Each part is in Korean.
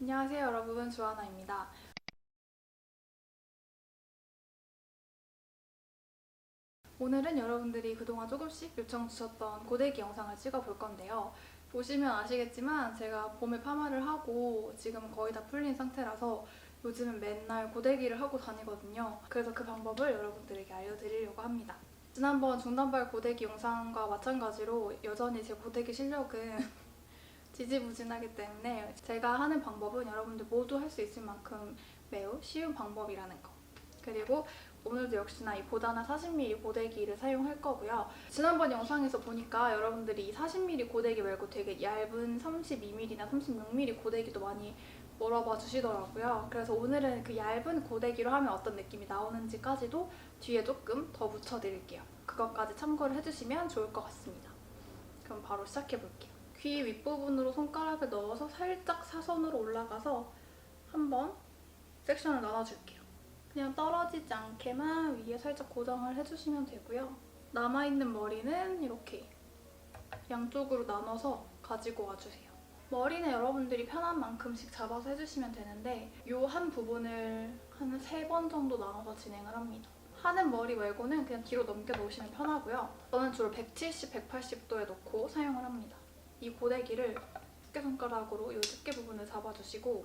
안녕하세요 여러분 주하나입니다. 오늘은 여러분들이 그동안 조금씩 요청 주셨던 고데기 영상을 찍어볼 건데요. 보시면 아시겠지만 제가 봄에 파마를 하고 지금 거의 다 풀린 상태라서 요즘은 맨날 고데기를 하고 다니거든요. 그래서 그 방법을 여러분들에게 알려드리려고 합니다. 지난번 중단발 고데기 영상과 마찬가지로 여전히 제 고데기 실력은 지지부진하기 때문에 제가 하는 방법은 여러분들 모두 할 수 있을 만큼 매우 쉬운 방법이라는 거. 그리고 오늘도 역시나 이 보다나 40mm 고데기를 사용할 거고요. 지난번 영상에서 보니까 여러분들이 이 40mm 고데기 말고 되게 얇은 32mm나 36mm 고데기도 많이 물어봐 주시더라고요. 그래서 오늘은 그 얇은 고데기로 하면 어떤 느낌이 나오는지까지도 뒤에 조금 더 묻혀드릴게요. 그것까지 참고를 해주시면 좋을 것 같습니다. 그럼 바로 시작해볼게요. 귀 윗부분으로 손가락을 넣어서 살짝 사선으로 올라가서 한번 섹션을 나눠줄게요. 그냥 떨어지지 않게만 위에 살짝 고정을 해주시면 되고요. 남아있는 머리는 이렇게 양쪽으로 나눠서 가지고 와주세요. 머리는 여러분들이 편한 만큼씩 잡아서 해주시면 되는데 이 한 부분을 한 세 번 정도 나눠서 진행을 합니다. 하는 머리 말고는 그냥 뒤로 넘겨 놓으시면 편하고요. 저는 주로 170, 180도에 놓고 사용을 합니다. 이 고데기를 집게손가락으로 이 집게 부분을 잡아주시고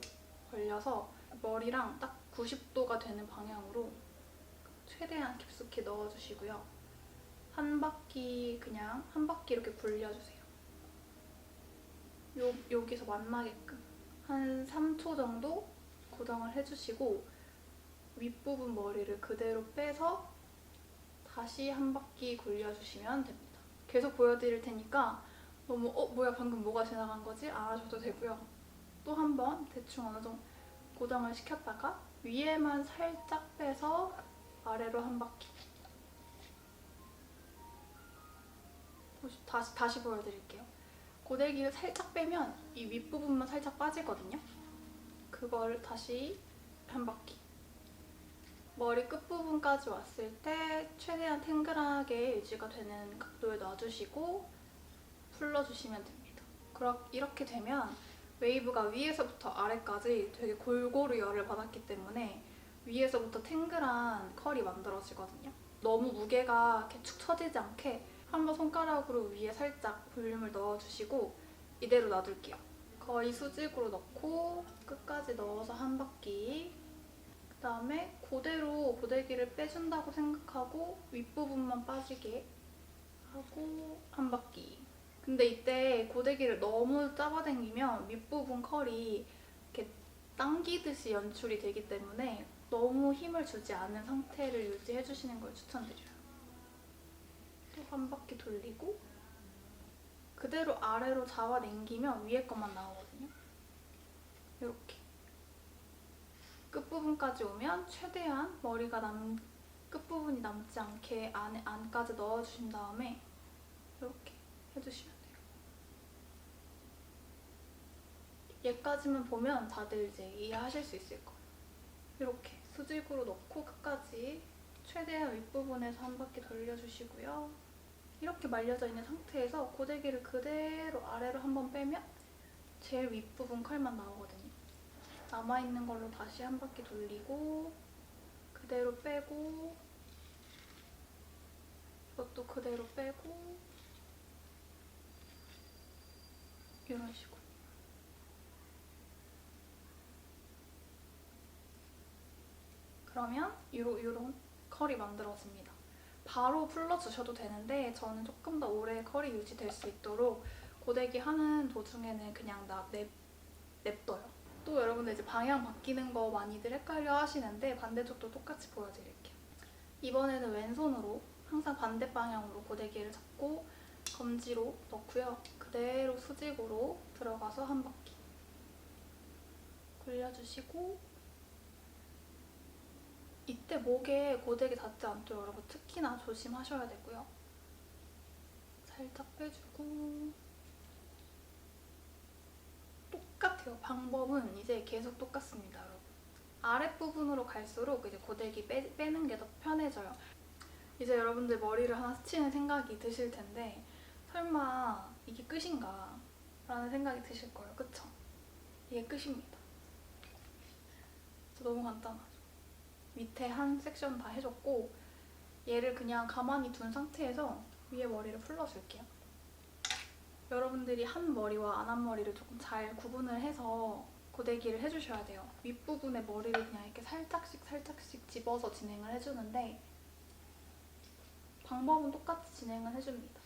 벌려서 머리랑 딱 90도가 되는 방향으로 최대한 깊숙이 넣어주시고요. 한 바퀴 그냥 한 바퀴 이렇게 굴려주세요. 요, 여기서 만나게끔 한 3초 정도 고정을 해주시고 윗부분 머리를 그대로 빼서 다시 한 바퀴 굴려주시면 됩니다. 계속 보여드릴 테니까 너무 어 뭐야 방금 뭐가 지나간 거지? 안 하셔도 되고요. 또 한 번 대충 어느 정도 고정을 시켰다가 위에만 살짝 빼서 아래로 한 바퀴 다시 다시 보여드릴게요. 고데기를 살짝 빼면 이 윗부분만 살짝 빠지거든요. 그걸 다시 한 바퀴 머리 끝부분까지 왔을 때 최대한 탱글하게 유지가 되는 각도에 놔주시고 풀러주시면 됩니다. 그렇 이렇게 되면 웨이브가 위에서부터 아래까지 되게 골고루 열을 받았기 때문에 위에서부터 탱글한 컬이 만들어지거든요. 너무 무게가 이렇게 축 처지지 않게 한번 손가락으로 위에 살짝 볼륨을 넣어주시고 이대로 놔둘게요. 거의 수직으로 넣고 끝까지 넣어서 한 바퀴 그 다음에 그대로 고데기를 빼준다고 생각하고 윗부분만 빠지게 하고 한 바퀴 근데 이때 고데기를 너무 잡아당기면 윗부분 컬이 이렇게 당기듯이 연출이 되기 때문에 너무 힘을 주지 않은 상태를 유지해 주시는 걸 추천드려요. 또 한 바퀴 돌리고 그대로 아래로 잡아당기면 위에 것만 나오거든요. 이렇게 끝부분까지 오면 최대한 머리가 남 끝부분이 남지 않게 안에 안까지 넣어주신 다음에 이렇게 해주시면 돼요. 얘까지만 보면 다들 이제 이해하실 수 있을 거예요. 이렇게 수직으로 넣고 끝까지 최대한 윗부분에서 한 바퀴 돌려주시고요. 이렇게 말려져 있는 상태에서 고데기를 그대로 아래로 한 번 빼면 제일 윗부분 컬만 나오거든요. 남아있는 걸로 다시 한 바퀴 돌리고 그대로 빼고 이것도 그대로 빼고 이런 식으로 그러면 이런, 이런 컬이 만들어집니다. 바로 풀러주셔도 되는데 저는 조금 더 오래 컬이 유지될 수 있도록 고데기 하는 도중에는 그냥 나 냅, 냅둬요. 또 여러분들 이제 방향 바뀌는 거 많이들 헷갈려 하시는데 반대쪽도 똑같이 보여드릴게요. 이번에는 왼손으로 항상 반대 방향으로 고데기를 잡고 검지로 넣고요. 그대로 수직으로 들어가서 한 바퀴 굴려주시고 이때 목에 고데기 닿지 않도록 여러분 특히나 조심하셔야 되고요. 살짝 빼주고 똑같아요. 방법은 이제 계속 똑같습니다, 여러분. 아랫부분으로 갈수록 이제 고데기 빼, 빼는 게 더 편해져요. 이제 여러분들 머리를 하나 스치는 생각이 드실 텐데 설마 이게 끝인가? 라는 생각이 드실 거예요. 그쵸? 이게 끝입니다. 너무 간단하죠. 밑에 한 섹션 다 해줬고 얘를 그냥 가만히 둔 상태에서 위에 머리를 풀러줄게요. 여러분들이 한 머리와 안 한 머리를 조금 잘 구분을 해서 고데기를 해주셔야 돼요. 윗부분에 머리를 그냥 이렇게 살짝씩 살짝씩 집어서 진행을 해주는데 방법은 똑같이 진행을 해줍니다.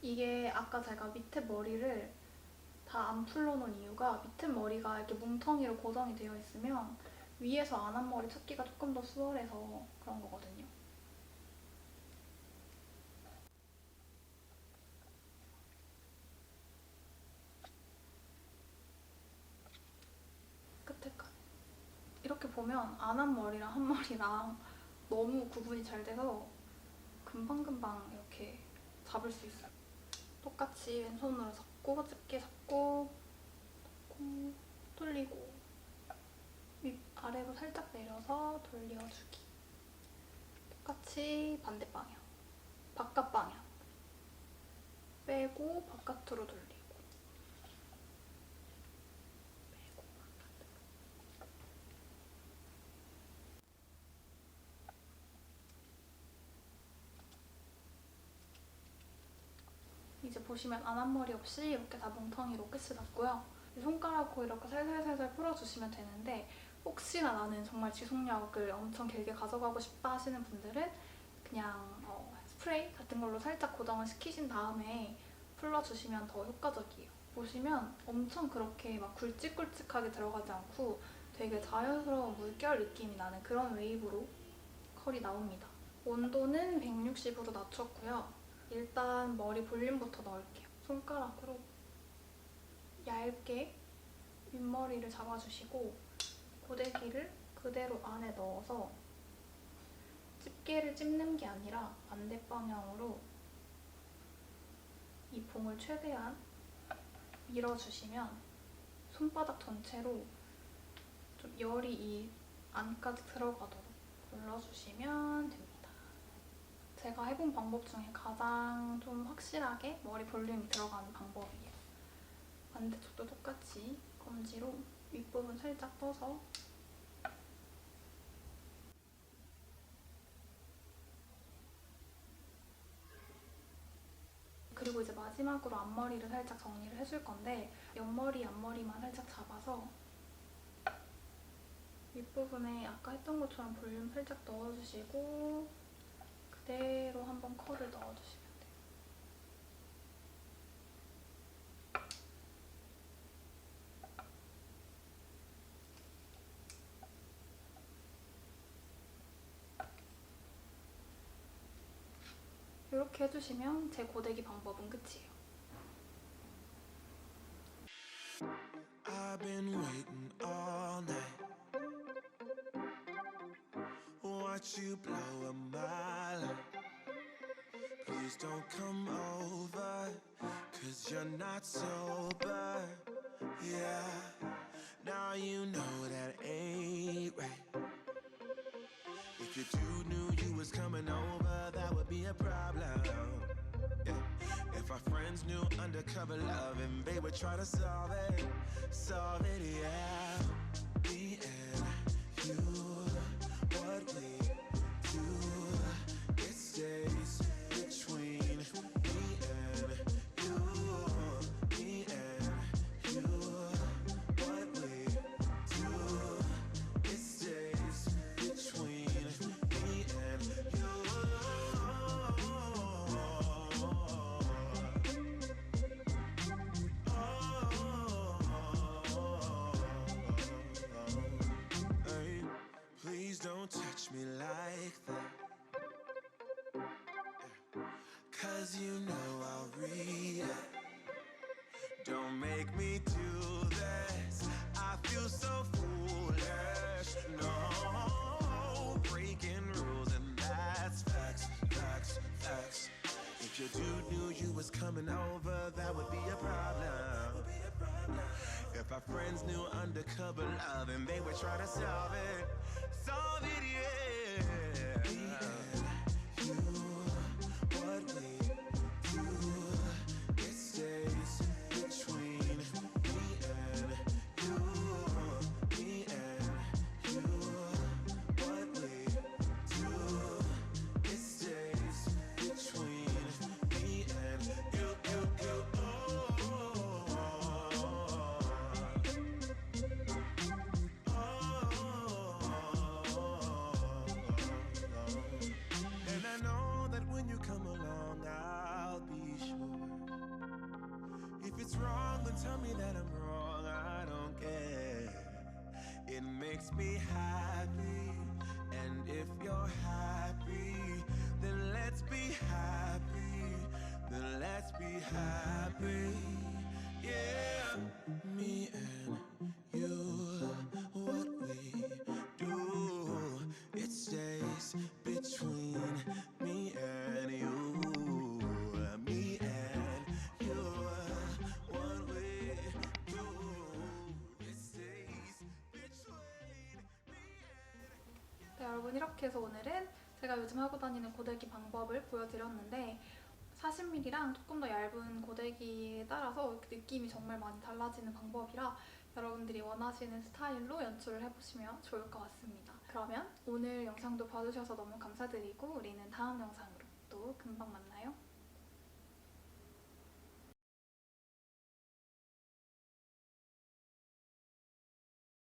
이게 아까 제가 밑에 머리를 다 안 풀러놓은 이유가 밑에 머리가 이렇게 뭉텅이로 고정이 되어 있으면 위에서 안 한 머리 찾기가 조금 더 수월해서 그런 거거든요. 끝에까지. 이렇게 보면 안 한 머리랑 한 머리랑 너무 구분이 잘 돼서 금방금방 이렇게 잡을 수 있어요. 똑같이 왼손으로 잡고 집게 잡고 잡고 돌리고 윗 아래로 살짝 내려서 돌려주기. 똑같이 반대 방향. 바깥 방향. 빼고 바깥으로 돌리고. 빼고 바깥으로. 보시면 안한머리 없이 이렇게 다 뭉텅이로 끝이 났고요. 손가락으로 이렇게 살살살살 풀어주시면 되는데 혹시나 나는 정말 지속력을 엄청 길게 가져가고 싶다 하시는 분들은 그냥 어, 스프레이 같은 걸로 살짝 고정을 시키신 다음에 풀러주시면 더 효과적이에요. 보시면 엄청 그렇게 막 굵직굵직하게 들어가지 않고 되게 자연스러운 물결 느낌이 나는 그런 웨이브로 컬이 나옵니다. 온도는 160으로 낮췄고요. 일단 머리 볼륨부터 넣을게요. 손가락으로 얇게 윗머리를 잡아주시고 고데기를 그대로 안에 넣어서 집게를 찝는 게 아니라 반대 방향으로 이 봉을 최대한 밀어주시면 손바닥 전체로 좀 열이 이 안까지 들어가도록 눌러주시면 됩니다. 제가 해본 방법 중에 가장 좀 확실하게 머리 볼륨이 들어가는 방법이에요. 반대쪽도 똑같이 검지로 윗부분 살짝 떠서 그리고 이제 마지막으로 앞머리를 살짝 정리를 해줄 건데 옆머리, 앞머리만 살짝 잡아서 윗부분에 아까 했던 것처럼 볼륨 살짝 넣어주시고 그대로 한번 컬을 넣어주시면 돼요. 이렇게 해주시면 제 고데기 방법은 끝이에요. You blow my. Please don't come over, cause you're not sober. Yeah, now you know that ain't right. If your dude knew you was coming over, that would be a problem. Yeah. If our friends knew undercover love and they would try to solve it, solve it, yeah. Me and you, what we Cause you know I'll react. Don't make me do this. I feel so foolish. No, breaking rules, and that's facts, facts, facts. If your dude knew you was coming over, that would be a problem. If our friends knew undercover love and they would try to solve it, solve it, yeah. Me and tell me that I'm wrong. I don't care. It makes me happy. And if you're happy, then let's be happy. Then let's be happy. Yeah. Me 여러분 이렇게 해서 오늘은 제가 요즘 하고 다니는 고데기 방법을 보여드렸는데 40mm랑 조금 더 얇은 고데기에 따라서 느낌이 정말 많이 달라지는 방법이라 여러분들이 원하시는 스타일로 연출을 해보시면 좋을 것 같습니다. 그러면 오늘 영상도 봐주셔서 너무 감사드리고 우리는 다음 영상으로 또 금방 만나요.